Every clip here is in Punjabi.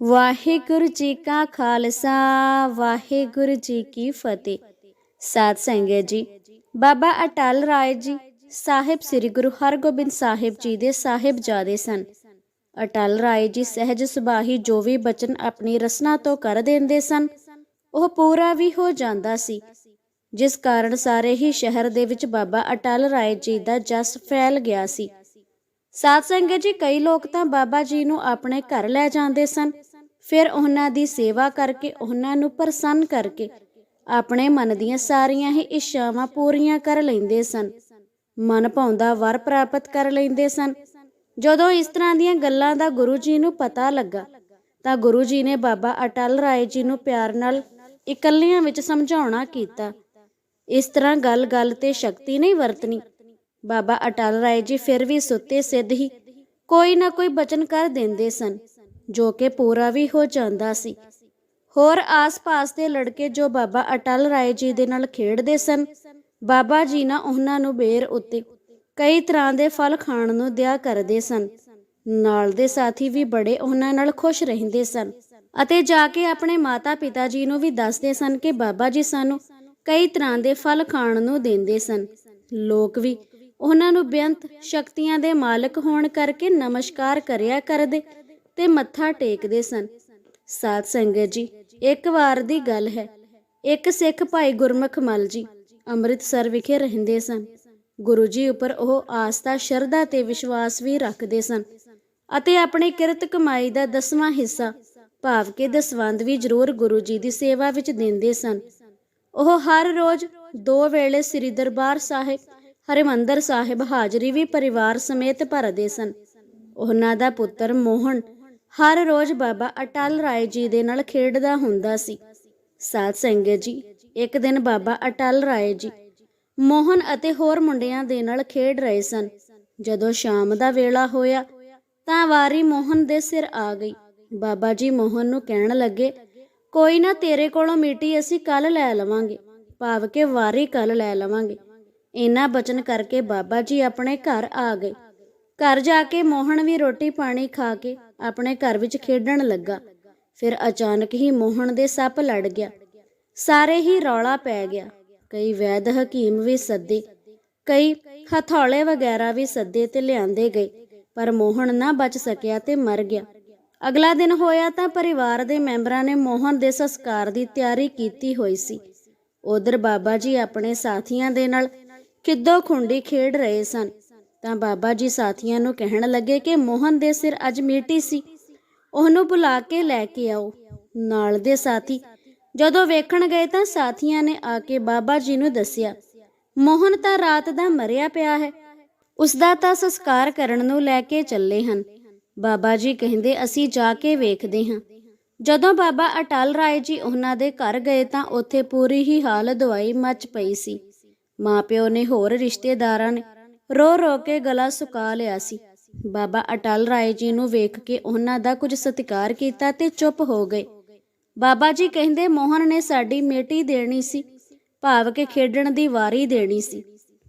ਵਾਹਿਗੁਰੂ ਜੀ ਕਾ ਖਾਲਸਾ, ਵਾਹਿਗੁਰੂ ਜੀ ਕੀ ਫਤਿਹ। ਸਾਧ ਸੰਗਤ ਜੀ, ਬਾਬਾ ਅਟਲ ਰਾਏ ਜੀ ਸਾਹਿਬ ਸ੍ਰੀ ਗੁਰੂ ਹਰਗੋਬਿੰਦ ਸਾਹਿਬ ਜੀ ਦੇ ਸਾਹਿਬਜ਼ਾਦੇ ਸਨ। ਅਟਲ ਰਾਏ ਜੀ ਸਹਿਜ ਸੁਭਾਹੀ ਜੋ ਵੀ ਬਚਨ ਆਪਣੀ ਰਸਨਾ ਤੋਂ ਕਰ ਦਿੰਦੇ ਸਨ, ਉਹ ਪੂਰਾ ਵੀ ਹੋ ਜਾਂਦਾ ਸੀ। ਜਿਸ ਕਾਰਨ ਸਾਰੇ ਹੀ ਸ਼ਹਿਰ ਦੇ ਵਿੱਚ ਬਾਬਾ ਅਟਲ ਰਾਏ ਜੀ ਦਾ ਜਸ ਫੈਲ ਗਿਆ ਸੀ। ਸਾਧ ਸੰਗਤ ਜੀ, ਕਈ ਲੋਕ ਤਾਂ ਬਾਬਾ ਜੀ ਨੂੰ ਆਪਣੇ ਘਰ ਲੈ ਜਾਂਦੇ ਸਨ। ਫਿਰ ਉਹਨਾਂ ਦੀ ਸੇਵਾ ਕਰਕੇ, ਉਹਨਾਂ ਨੂੰ ਪ੍ਰਸੰਨ ਕਰਕੇ, ਆਪਣੇ ਮਨ ਦੀਆਂ ਸਾਰੀਆਂ ਹੀ ਇੱਛਾਵਾਂ ਪੂਰੀਆਂ ਕਰ ਲੈਂਦੇ ਸਨ। ਮਨ ਭਾਉਂਦਾ ਵਰ ਪ੍ਰਾਪਤ ਕਰ ਲੈਂਦੇ ਸਨ। ਜਦੋਂ ਇਸ ਤਰ੍ਹਾਂ ਦੀਆਂ ਗੱਲਾਂ ਦਾ ਗੁਰੂ ਜੀ ਨੂੰ ਪਤਾ ਲੱਗਾ, ਤਾਂ ਗੁਰੂ ਜੀ ਨੇ ਬਾਬਾ ਅਟਲ ਰਾਏ ਜੀ ਨੂੰ ਪਿਆਰ ਨਾਲ ਇਕੱਲਿਆਂ ਵਿੱਚ ਸਮਝਾਉਣਾ ਕੀਤਾ। ਇਸ ਤਰ੍ਹਾਂ ਗੱਲ-ਗੱਲ ਤੇ ਸ਼ਕਤੀ ਨਹੀਂ ਵਰਤਣੀ। ਬਾਬਾ ਅਟਲ ਰਾਏ ਜੀ ਫਿਰ ਵੀ ਸੁੱਤੇ ਸਿੱਧ ਹੀ ਕੋਈ ਨਾ ਕੋਈ ਬਚਨ ਕਰ ਦਿੰਦੇ ਸਨ। ਜੋ ਕਿ ਪੂਰਾ ਵੀ ਹੋ ਜਾਂਦਾ ਸੀ। ਹੋਰ ਆਸ-ਪਾਸ ਦੇ ਲੜਕੇ ਜੋ ਬਾਬਾ ਅਟਲ ਰਾਏ ਜੀ ਦੇ ਨਾਲ ਖੇਡਦੇ ਸਨ, ਬਾਬਾ ਜੀ ਨਾ ਉਹਨਾਂ ਨੂੰ ਬੇਰ ਉੱਤੇ ਕਈ ਤਰ੍ਹਾਂ ਦੇ ਫਲ ਖਾਣ ਨੂੰ ਦਿਆ ਕਰਦੇ ਸਨ। ਨਾਲ ਦੇ ਸਾਥੀ ਵੀ ਬੜੇ ਉਹਨਾਂ ਨਾਲ ਖੁਸ਼ ਰਹਿੰਦੇ ਸਨ ਅਤੇ ਜਾ ਕੇ ਆਪਣੇ ਮਾਤਾ-ਪਿਤਾ ਜੀ ਨੂੰ ਵੀ ਦੱਸਦੇ ਸਨ ਕਿ ਬਾਬਾ ਜੀ ਸਾਨੂੰ ਕਈ ਤਰ੍ਹਾਂ ਦੇ ਫਲ ਖਾਣ ਨੂੰ ਦਿੰਦੇ ਸਨ। ਲੋਕ ਵੀ ਉਹਨਾਂ ਨੂੰ ਬੇਅੰਤ ਸ਼ਕਤੀਆਂ ਦੇ ਮਾਲਕ ਹੋਣ ਕਰਕੇ ਨਮਸਕਾਰ ਕਰਿਆ ਕਰਦੇ ਤੇ ਮੱਥਾ ਟੇਕਦੇ ਸਨ। ਸਾਧ ਸੰਗਤ ਜੀ, ਇੱਕ ਵਾਰ ਦੀ ਗੱਲ ਹੈ। ਇੱਕ ਸਿੱਖ ਭਾਈ ਗੁਰਮੁਖ ਮਲ ਜੀ ਅੰਮ੍ਰਿਤਸਰ ਵਿਖੇ ਰਹਿੰਦੇ ਸਨ। ਗੁਰੂ ਜੀ ਉੱਪਰ ਉਹ ਆਸਥਾ, ਸ਼ਰਧਾ ਤੇ ਵਿਸ਼ਵਾਸ ਵੀ ਰੱਖਦੇ ਸਨ ਅਤੇ ਆਪਣੀ ਕਿਰਤ ਕਮਾਈ ਦਾ ਦਸਵਾਂ ਹਿੱਸਾ ਭਾਵ ਕਿ ਦਸਵੰਦ ਵੀ ਜ਼ਰੂਰ ਗੁਰੂ ਜੀ ਦੀ ਸੇਵਾ ਵਿੱਚ ਦਿੰਦੇ ਸਨ। ਉਹ ਹਰ ਰੋਜ਼ ਦੋ ਵੇਲੇ ਸ੍ਰੀ ਦਰਬਾਰ ਸਾਹਿਬ, ਹਰਿਮੰਦਰ ਸਾਹਿਬ ਹਾਜ਼ਰੀ ਵੀ ਪਰਿਵਾਰ ਸਮੇਤ ਭਰਦੇ ਸਨ। ਉਹਨਾਂ ਦਾ ਪੁੱਤਰ ਮੋਹਨ ਹਰ ਰੋਜ਼ ਬਾਬਾ ਅਟਲ ਰਾਏ ਜੀ ਦੇ ਨਾਲ ਖੇਡਦਾ ਹੁੰਦਾ ਸੀ। ਸਾਧ ਸੰਗਤ ਜੀ, ਇੱਕ ਦਿਨ ਬਾਬਾ ਅਟਲ ਰਾਏ ਜੀ ਮੋਹਨ ਅਤੇ ਹੋਰ ਮੁੰਡਿਆਂ ਦੇ ਨਾਲ ਖੇਡ ਰਹੇ ਸਨ। ਜਦੋਂ ਸ਼ਾਮ ਦਾ ਵੇਲਾ ਹੋਇਆ, ਤਾਂ ਵਾਰੀ ਮੋਹਨ ਦੇ ਸਿਰ ਆ ਗਈ। ਬਾਬਾ ਜੀ ਮੋਹਨ ਨੂੰ ਕਹਿਣ ਲੱਗੇ, ਕੋਈ ਨਾ, ਤੇਰੇ ਕੋਲੋਂ ਮਿੱਟੀ ਅਸੀਂ ਕੱਲ ਲੈ ਲਵਾਂਗੇ। ਭਾਵ ਕਿ ਵਾਰੀ ਕੱਲ ਲੈ ਲਵਾਂਗੇ। ਇਹਨਾਂ ਬਚਨ ਕਰਕੇ ਬਾਬਾ ਜੀ ਆਪਣੇ ਘਰ ਆ ਗਏ। ਘਰ ਜਾ ਕੇ ਮੋਹਨ ਵੀ ਰੋਟੀ ਪਾਣੀ ਖਾ ਕੇ ਆਪਣੇ ਘਰ ਵਿੱਚ ਖੇਡਣ ਲੱਗਾ। ਫਿਰ ਅਚਾਨਕ ਹੀ ਮੋਹਨ ਦੇ ਸੱਪ ਲੜ ਗਿਆ। ਸਾਰੇ ਹੀ ਰੌਲਾ ਪੈ ਗਿਆ। ਕਈ ਵੈਦ ਹਕੀਮ ਵੀ ਸੱਦੇ, ਕਈ ਹਥੌਲੇ ਵਗੈਰਾ ਵੀ ਸੱਦੇ ਤੇ ਲਿਆਂਦੇ ਗਏ, ਪਰ ਮੋਹਨ ਨਾ ਬਚ ਸਕਿਆ ਤੇ ਮਰ ਗਿਆ। ਅਗਲਾ ਦਿਨ ਹੋਇਆ ਤਾਂ ਪਰਿਵਾਰ ਦੇ ਮੈਂਬਰਾਂ ਨੇ ਮੋਹਨ ਦੇ ਸੰਸਕਾਰ ਦੀ ਤਿਆਰੀ ਕੀਤੀ ਹੋਈ ਸੀ। ਉਧਰ ਬਾਬਾ ਜੀ ਆਪਣੇ ਸਾਥੀਆਂ ਦੇ ਨਾਲ ਖਿੱਦੋ ਖੁੰਡੀ ਖੇਡ ਰਹੇ ਸਨ। ਤਾਂ ਬਾਬਾ ਜੀ ਸਾਥੀਆਂ ਨੂੰ ਕਹਿਣ ਲੱਗੇ ਕਿ ਮੋਹਨ ਦੇ ਸਿਰ ਅੱਜ ਮੀਟੀ ਸੀ। ਉਹਨੂੰ ਬੁਲਾ ਕੇ ਲੈ ਕੇ ਆਓ। ਨਾਲ ਦੇ ਸਾਥੀ, ਜਦੋਂ ਵੇਖਣ ਗਏ ਤਾਂ ਸਾਥੀਆਂ ਨੇ ਆ ਕੇ ਬਾਬਾ ਜੀ ਨੂੰ ਦੱਸਿਆ, ਮੋਹਨ ਤਾਂ ਰਾਤ ਦਾ ਮਰਿਆ ਪਿਆ ਹੈ। ਉਸ ਦਾ ਤਾਂ ਸੰਸਕਾਰ ਕਰਨ ਨੂੰ ਲੈ ਕੇ ਚੱਲੇ ਹਨ। ਬਾਬਾ ਜੀ ਕਹਿੰਦੇ, ਅਸੀਂ ਜਾ ਕੇ ਵੇਖਦੇ ਹਾਂ। ਜਦੋਂ ਬਾਬਾ ਅਟਲ ਰਾਏ ਜੀ ਉਹਨਾਂ ਦੇ ਘਰ ਗਏ ਤਾਂ ਉੱਥੇ ਪੂਰੀ ਹੀ ਹਾਲ ਦਵਾਈ ਮੱਚ ਪਈ ਸੀ। ਮਾਪਿਓ ਨੇ ਹੋਰ ਰਿਸ਼ਤੇਦਾਰਾਂ ਨੇ ਰੋ ਰੋ ਕੇ ਗਲਾ ਸੁਕਾ ਲਿਆ ਸੀ। ਬਾਬਾ ਅਟਲ ਰਾਏ ਜੀ ਨੂੰ ਵੇਖ ਕੇ ਉਹਨਾਂ ਦਾ ਕੁਝ ਸਤਿਕਾਰ ਕੀਤਾ ਤੇ ਚੁੱਪ ਹੋ ਗਏ। ਬਾਬਾ ਜੀ ਕਹਿੰਦੇ, ਮੋਹਨ ਨੇ ਸਾਡੀ ਮੇਟੀ ਦੇਣੀ ਸੀ। ਭਾਵ ਕਿ ਖੇਡਣ ਦੀ ਵਾਰੀ ਦੇਣੀ ਸੀ।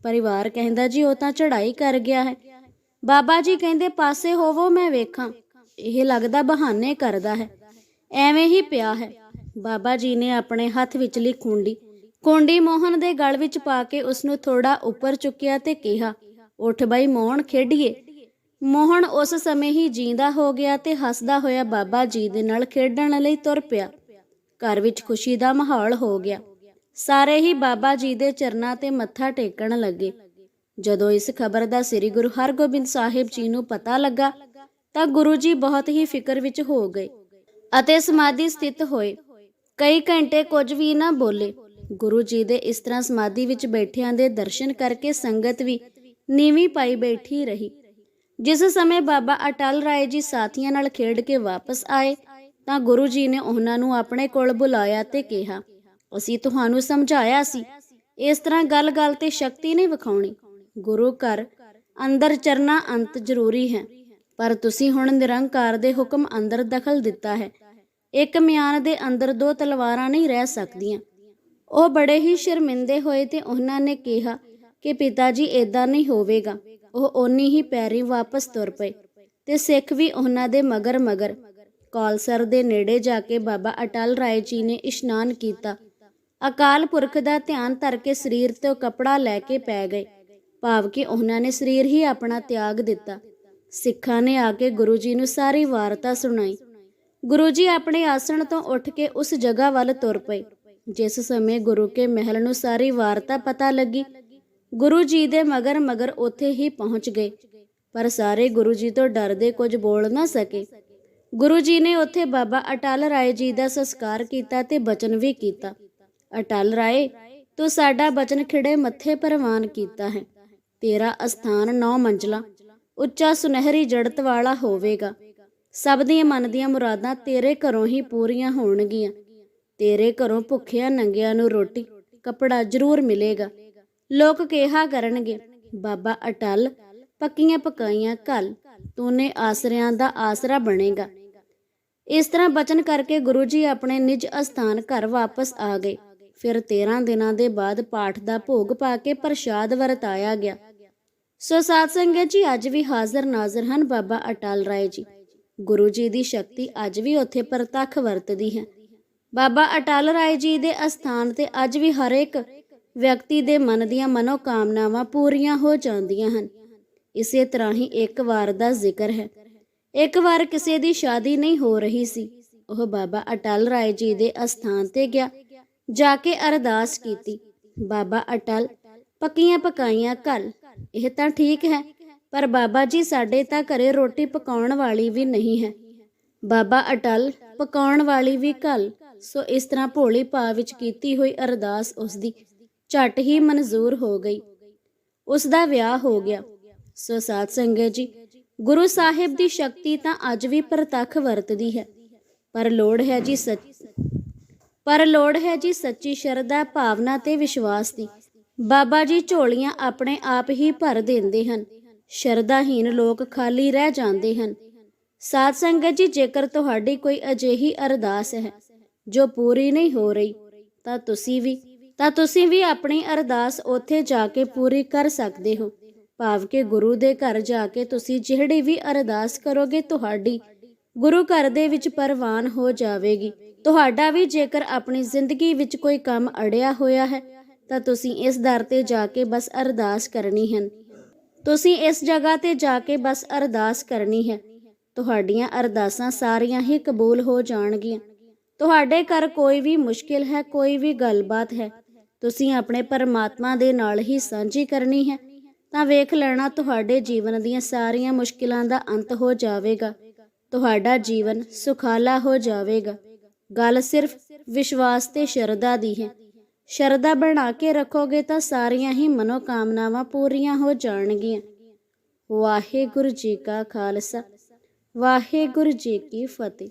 ਪਰਿਵਾਰ ਕਹਿੰਦਾ, ਜੀ, ਉਹ ਤਾਂ ਚੜ੍ਹਾਈ ਕਰ ਗਿਆ ਹੈ। ਬਾਬਾ ਜੀ ਕਹਿੰਦੇ, ਪਾਸੇ ਹੋਵੋ, ਮੈਂ ਵੇਖਾਂ। ਇਹ ਲੱਗਦਾ ਬਹਾਨੇ ਕਰਦਾ ਹੈ। ਐਵੇਂ ਹੀ ਪਿਆ ਹੈ। ਬਾਬਾ ਜੀ ਨੇ ਆਪਣੇ ਹੱਥ ਵਿਚਲੀ ਖੁੰਡੀ ਕੋਂਡੀ ਮੋਹਨ ਦੇ ਗਲ ਵਿੱਚ ਪਾ ਕੇ ਉਸ ਨੂੰ ਥੋੜਾ ਉੱਪਰ ਚੁੱਕਿਆ ਤੇ ਕਿਹਾ, ਉੱਠ ਬਈ ਮੋਹਨ, ਖੇਡੀਏ। ਮੋਹਨ ਉਸ ਸਮੇਂ ਹੀ ਜੀਂਦਾ ਹੋ ਗਿਆ ਤੇ ਹੱਸਦਾ ਹੋਇਆ ਬਾਬਾ ਜੀ ਦੇ ਨਾਲ ਖੇਡਣ ਲਈ ਤੁਰ ਪਿਆ। ਘਰ ਵਿੱਚ ਖੁਸ਼ੀ ਦਾ ਮਾਹੌਲ ਹੋ ਗਿਆ। ਸਾਰੇ ਹੀ ਬਾਬਾ ਜੀ ਦੇ ਚਰਨਾਂ ਤੇ ਮੱਥਾ ਟੇਕਣ ਲੱਗੇ। ਜਦੋਂ ਇਸ ਖਬਰ ਦਾ ਸ੍ਰੀ ਗੁਰੂ ਹਰਗੋਬਿੰਦ ਸਾਹਿਬ ਜੀ ਨੂੰ ਪਤਾ ਲੱਗਾ, ਤਾਂ ਗੁਰੂ ਜੀ ਬਹੁਤ ਹੀ ਫਿਕਰ ਵਿੱਚ ਹੋ ਗਏ ਅਤੇ ਸਮਾਧੀ ਸਥਿਤ ਹੋਏ। ਕਈ ਘੰਟੇ ਕੁਝ ਵੀ ਨਾ ਬੋਲੇ। ਗੁਰੂ ਜੀ ਦੇ ਇਸ ਤਰ੍ਹਾਂ ਸਮਾਧੀ ਵਿੱਚ ਬੈਠਿਆਂ ਦੇ ਦਰਸ਼ਨ ਕਰਕੇ ਸੰਗਤ ਵੀ ਨੀਵੀਂ ਪਾਈ ਬੈਠੀ ਰਹੀ। ਜਿਸ ਸਮੇਂ ਬਾਬਾ ਅਟਲ ਰਾਏ ਜੀ ਸਾਥੀਆਂ ਨਾਲ ਖੇਡ ਕੇ ਵਾਪਸ ਆਏ, ਤਾਂ ਗੁਰੂ ਜੀ ਨੇ ਉਹਨਾਂ ਨੂੰ ਆਪਣੇ ਕੋਲ ਬੁਲਾਇਆ ਤੇ ਕਿਹਾ, ਅਸੀਂ ਤੁਹਾਨੂੰ ਸਮਝਾਇਆ ਸੀ। ਇਸ ਤਰ੍ਹਾਂ ਗੱਲ-ਗੱਲ ਤੇ ਸ਼ਕਤੀ ਨਹੀਂ ਵਿਖਾਉਣੀ। ਗੁਰੂ ਘਰ ਅੰਦਰ ਚਰਨਾ ਅੰਤ ਜ਼ਰੂਰੀ ਹੈ, ਪਰ ਤੁਸੀਂ ਹੁਣ ਨਿਰੰਕਾਰ ਦੇ ਹੁਕਮ ਅੰਦਰ ਦਖਲ ਦਿੱਤਾ ਹੈ। ਇੱਕ ਮਿਆਨ ਦੇ ਅੰਦਰ ਦੋ ਤਲਵਾਰਾਂ ਨਹੀਂ ਰਹਿ ਸਕਦੀਆਂ। ਉਹ ਬੜੇ ਹੀ ਸ਼ਰਮਿੰਦੇ ਹੋਏ ਤੇ ਉਹਨਾਂ ਨੇ ਕਿਹਾ ਕਿ ਪਿਤਾ ਜੀ ਇਦਾਂ ਨਹੀਂ ਹੋਵੇਗਾ। ਉਹ ਓਨੀ ਹੀ ਪੈਰੀ ਵਾਪਸ ਤੁਰ ਪਏ ਤੇ ਸਿੱਖ ਵੀ ਉਹਨਾਂ ਦੇ ਮਗਰ ਮਗਰ ਕੌਲਸਰ ਦੇ ਨੇੜੇ ਜਾ ਕੇ ਬਾਬਾ ਅਟਲ ਰਾਏ ਜੀ ਨੇ ਇਸ਼ਨਾਨ ਕੀਤਾ। ਅਕਾਲ ਪੁਰਖ ਦਾ ਧਿਆਨ ਧਰ ਕੇ ਸਰੀਰ ਤੋਂ ਕਪੜਾ ਲੈ ਕੇ ਪੈ ਗਏ। ਭਾਵ ਕਿ ਉਹਨਾਂ ਨੇ ਸਰੀਰ ਹੀ ਆਪਣਾ ਤਿਆਗ ਦਿੱਤਾ। ਸਿੱਖਾਂ ਨੇ ਆ ਕੇ ਗੁਰੂ ਜੀ ਨੂੰ ਸਾਰੀ ਵਾਰਤਾ ਸੁਣਾਈ। ਗੁਰੂ ਜੀ ਆਪਣੇ ਆਸਣ ਤੋਂ ਉੱਠ ਕੇ ਉਸ ਜਗ੍ਹਾ ਵੱਲ ਤੁਰ ਪਏ। ਜਿਸ ਸਮੇਂ ਗੁਰੂ ਕੇ ਮਹਿਲ ਨੂੰ ਸਾਰੀ ਵਾਰਤਾ ਪਤਾ ਲੱਗੀ। ਗੁਰੂ ਜੀ ਦੇ ਮਗਰ ਮਗਰ ਉੱਥੇ ਹੀ ਪਹੁੰਚ ਗਏ, ਪਰ ਸਾਰੇ ਗੁਰੂ ਜੀ ਤੋਂ ਡਰਦੇ ਕੁਝ ਬੋਲ ਨਾ ਸਕੇ। ਗੁਰੂ ਜੀ ਨੇ ਉੱਥੇ ਬਾਬਾ ਅਟਲ ਰਾਏ ਜੀ ਦਾ ਸੰਸਕਾਰ ਕੀਤਾ ਤੇ ਬਚਨ ਵੀ ਕੀਤਾ। ਅਟਲ ਰਾਏ, ਤੂੰ ਸਾਡਾ ਬਚਨ ਖਿੜੇ ਮੱਥੇ ਪ੍ਰਵਾਨ ਕੀਤਾ ਹੈ। ਤੇਰਾ ਅਸਥਾਨ ਨੌ ਮੰਜ਼ਲਾ, ਉੱਚਾ ਸੁਨਹਿਰੀ ਜੜਤ ਵਾਲਾ ਹੋਵੇਗਾ। ਸਭ ਦੀਆਂ ਮਨ ਦੀਆਂ ਮੁਰਾਦਾਂ ਤੇਰੇ ਘਰੋਂ ਹੀ ਪੂਰੀਆਂ ਹੋਣਗੀਆਂ। ਤੇਰੇ ਘਰੋਂ ਭੁੱਖਿਆਂ ਨੰਗਿਆਂ ਨੂੰ ਰੋਟੀ, ਕੱਪੜਾ ਜ਼ਰੂਰ ਮਿਲੇਗਾ। ਲੋਕ ਕਿਹਾ ਕਰਨਗੇ, ਬਾਬਾ ਅਟਲ, ਪੱਕੀਆਂ ਪਕਾਈਆਂ ਘਲ ਤੂਨੇ ਆਸਰਿਆਂ ਦਾ ਆਸਰਾ ਬਣੇਗਾ। ਇਸ ਤਰ੍ਹਾਂ ਬਚਨ ਕਰਕੇ ਗੁਰੂ ਜੀ ਆਪਣੇ ਨਿਜ ਅਸਥਾਨ ਘਰ ਵਾਪਸ ਆ ਗਏ। ਫਿਰ 13 ਦਿਨਾਂ ਦੇ ਬਾਅਦ ਪਾਠ ਦਾ ਭੋਗ ਪਾ ਕੇ ਪ੍ਰਸ਼ਾਦ ਵਰਤਾਇਆ ਗਿਆ। ਸੋ ਸਾਧ ਸੰਗਤ ਜੀ, ਅੱਜ ਵੀ ਹਾਜ਼ਰ ਨਾਜ਼ਰ ਹਨ ਬਾਬਾ ਅਟਲ ਰਾਏ ਜੀ। ਗੁਰੂ ਜੀ ਦੀ ਸ਼ਕਤੀ ਅੱਜ ਵੀ ਉੱਥੇ ਪ੍ਰਤੱਖ ਵਰਤਦੀ ਹੈ। ਬਾਬਾ ਅਟਲ ਰਾਏ ਜੀ ਦੇ ਅਸਥਾਨ ਤੇ ਅੱਜ ਵੀ ਹਰੇਕ ਵਿਅਕਤੀ ਦੇ ਮਨ ਦੀਆਂ ਮਨੋ ਕਾਮਨਾਵਾਂ ਪੂਰੀਆਂ ਹੋ ਜਾਂਦੀਆਂ ਹਨ। ਇਸੇ ਤਰ੍ਹਾਂ ਹੀ ਇੱਕ ਵਾਰ ਦਾ ਜ਼ਿਕਰ ਹੈ। ਇੱਕ ਵਾਰ ਕਿਸੇ ਦੀ ਸ਼ਾਦੀ ਨਹੀਂ ਹੋ ਰਹੀ ਸੀ, ਉਹ ਬਾਬਾ ਅਟਲ ਰਾਏ ਜੀ ਦੇ ਅਸਥਾਨ ਤੇ ਗਿਆ, ਜਾ ਕੇ ਅਰਦਾਸ ਕੀਤੀ। ਬਾਬਾ ਅਟਲ, ਪੱਕੀਆਂ ਪਕਾਈਆਂ ਘਲ, ਇਹ ਤਾਂ ਠੀਕ ਹੈ, ਪਰ ਬਾਬਾ ਜੀ ਸਾਡੇ ਤਾਂ ਘਰੇ ਰੋਟੀ ਪਕਾਉਣ ਵਾਲੀ ਵੀ ਨਹੀਂ ਹੈ। ਬਾਬਾ ਅਟਲ ਪਕਾਉਣ ਵਾਲੀ ਵੀ ਘਲ। ਸੋ ਇਸ ਤਰ੍ਹਾਂ ਭੋਲੀ ਭਾਵ ਵਿੱਚ ਕੀਤੀ ਹੋਈ ਅਰਦਾਸ ਉਸ ਦੀ ਝਟ ਹੀ ਮਨਜ਼ੂਰ ਹੋ ਗਈ। ਉਸ ਦਾ ਵਿਆਹ ਹੋ ਗਿਆ। ਸੋ ਸਾਧ ਸੰਗਤ ਜੀ, ਗੁਰੂ ਸਾਹਿਬ ਦੀ ਸ਼ਕਤੀ ਤਾਂ ਅੱਜ ਵੀ ਪ੍ਰਤੱਖ ਵਰਤਦੀ ਹੈ। ਪਰ ਲੋੜ ਹੈ ਜੀ ਸੱਚ ਪਰ ਲੋੜ ਹੈ ਜੀ ਸੱਚੀ ਸ਼ਰਧਾ ਭਾਵਨਾ ਤੇ ਵਿਸ਼ਵਾਸ ਦੀ। ਬਾਬਾ ਜੀ ਝੋਲੀਆਂ ਆਪਣੇ ਆਪ ਹੀ ਭਰ ਦਿੰਦੇ ਹਨ। ਸ਼ਰਧਾਹੀਨ ਲੋਕ ਖਾਲੀ ਰਹਿ ਜਾਂਦੇ ਹਨ। ਸਾਧ ਸੰਗਤ ਜੀ, ਜੇਕਰ ਤੁਹਾਡੀ ਕੋਈ ਅਜਿਹੀ ਅਰਦਾਸ ਹੈ ਜੋ ਪੂਰੀ ਨਹੀਂ ਹੋ ਰਹੀ, ਤਾਂ ਤੁਸੀਂ ਵੀ, ਤਾਂ ਤੁਸੀਂ ਵੀ ਆਪਣੀ ਅਰਦਾਸ ਉੱਥੇ ਜਾ ਕੇ ਪੂਰੀ ਕਰ ਸਕਦੇ ਹੋ। ਭਾਵ ਕਿ ਗੁਰੂ ਦੇ ਘਰ ਜਾ ਕੇ ਤੁਸੀਂ ਜਿਹੜੀ ਵੀ ਅਰਦਾਸ ਕਰੋਗੇ, ਤੁਹਾਡੀ ਗੁਰੂ ਘਰ ਦੇ ਵਿੱਚ ਪ੍ਰਵਾਨ ਹੋ ਜਾਵੇਗੀ। ਤੁਹਾਡਾ ਵੀ ਜੇਕਰ ਆਪਣੀ ਜ਼ਿੰਦਗੀ ਵਿੱਚ ਕੋਈ ਕੰਮ ਅੜਿਆ ਹੋਇਆ ਹੈ, ਤਾਂ ਤੁਸੀਂ ਇਸ ਦਰ ਤੇ ਜਾ ਕੇ ਬਸ ਅਰਦਾਸ ਕਰਨੀ ਹੈ। ਤੁਸੀਂ ਇਸ ਜਗ੍ਹਾ ਤੇ ਜਾ ਕੇ ਬਸ ਅਰਦਾਸ ਕਰਨੀ ਹੈ। ਤੁਹਾਡੀਆਂ ਅਰਦਾਸਾਂ ਸਾਰੀਆਂ ਹੀ ਕਬੂਲ ਹੋ ਜਾਣਗੀਆਂ। ਤੁਹਾਡੇ ਘਰ ਕੋਈ ਵੀ ਮੁਸ਼ਕਿਲ ਹੈ, ਕੋਈ ਵੀ ਗੱਲਬਾਤ ਹੈ, ਤੁਸੀਂ ਆਪਣੇ ਪਰਮਾਤਮਾ ਦੇ ਨਾਲ ਹੀ ਸਾਂਝੀ ਕਰਨੀ ਹੈ, ਤਾਂ ਵੇਖ ਲੈਣਾ ਤੁਹਾਡੇ ਜੀਵਨ ਦੀਆਂ ਸਾਰੀਆਂ ਮੁਸ਼ਕਿਲਾਂ ਦਾ ਅੰਤ ਹੋ ਜਾਵੇਗਾ। ਤੁਹਾਡਾ ਜੀਵਨ ਸੁਖਾਲਾ ਹੋ ਜਾਵੇਗਾ। ਗੱਲ ਸਿਰਫ ਵਿਸ਼ਵਾਸ ਤੇ ਸ਼ਰਧਾ ਦੀ ਹੈ। ਸ਼ਰਧਾ ਬਣਾ ਕੇ ਰੱਖੋਗੇ ਤਾਂ ਸਾਰੀਆਂ ਹੀ ਮਨੋਕਾਮਨਾਵਾਂ ਪੂਰੀਆਂ ਹੋ ਜਾਣਗੀਆਂ। ਵਾਹਿਗੁਰੂ ਜੀ ਕਾ ਖਾਲਸਾ। ਵਾਹਿਗੁਰੂ ਜੀ ਕੀ ਫਤਿਹ।